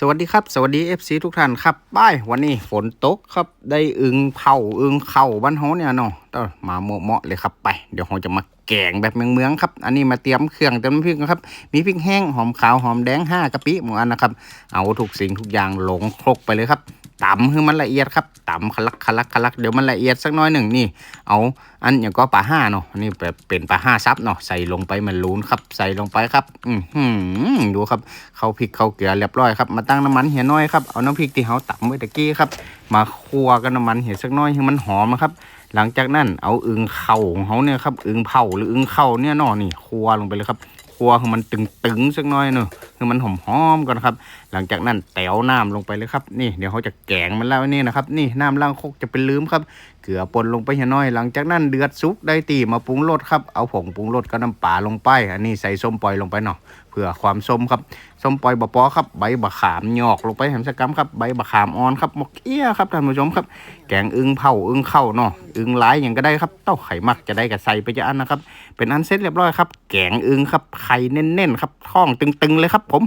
สวัสดีครับ สวัสดี FC ทุกท่านครับบ้ายวันนี้ฝนตกครับได้อึงเผาอึงเข่าบ้านเฮาเนี่ยเนาะต้อมาเหมาะเลยครับไป เดี๋ยวเราจะมาแกงแบบเมืองๆครับ อันนี้มาเตรียมเครื่องเตรียมพริกครับ มีพริกแห้งหอมขาวหอมแดงห้ากะปิหมูอันนะครับ เอาทุกสิ่งทุกอย่างหลงครกไปเลยครับ ตำให้มันละเอียดครับตำคลักคลักคลักเดี๋ยวมันละเอียดสักน้อยหนึ่งนี่ เอาอันอย่างก็ปลาห้าเนาะนี่แบบเป็นปลาห้าซับเนาะใส่ลงไปมันลูนครับ ใส่ลงไปครับ อือหือดูครับเข้าพริกเข้าเกลือเรียบร้อยครับมาตั้งน้ำมันเหี่ยน้อยครับเอาน้ำพริกที่เขาตำไว้ตะกี้ครับ มาคั่วกับน้ำมันเหี่ยสักน้อยให้มันหอมนะครับหลังจากนั้นเอาอึงเข่าของเขาเนี่ยครับอึงเผาหรืออึงเข่าเนี่ยเนาะนี่คั่วลงไปเลยครับคั่วให้มันตึงๆสักน้อยเนาะ คือมันหอมๆก่อนครับ หลังจากนั้นแตวน้ำลงไปเลยครับ นี่เดี๋ยวเขาจะแกงมันแล้วนี่นะครับ นี่น้ำล่างคกจะเป็นลืมครับ เกลือป่นลงไปหี่ยน้อย หลังจากนั้นเดือดซุกได้ตีมาปรุงรสครับ เอาผงปรุงรสกับน้ำปลาลงไป อันนี้ใส่ส้มปล่อยลงไปเนาะ เพื่อความส้มครับ ส้มปล่อยบะปอครับ ใบบะขามหยอกลงไปแหมสกรรมครับ ใบบะขามอ่อนครับหมกเอี้ยครับท่านผู้ชมครับ แกงอึงเผาอึงเข้าเนาะ อึงหลายอย่างก็ได้ครับ เต้าไข่มักจะได้กับใส่ไปจะอันนะครับ เป็นอันเสร็จเรียบร้อยครับ แกงอึงครับ ไข่เน้นๆครับ ท้องตึงๆเลยครับผม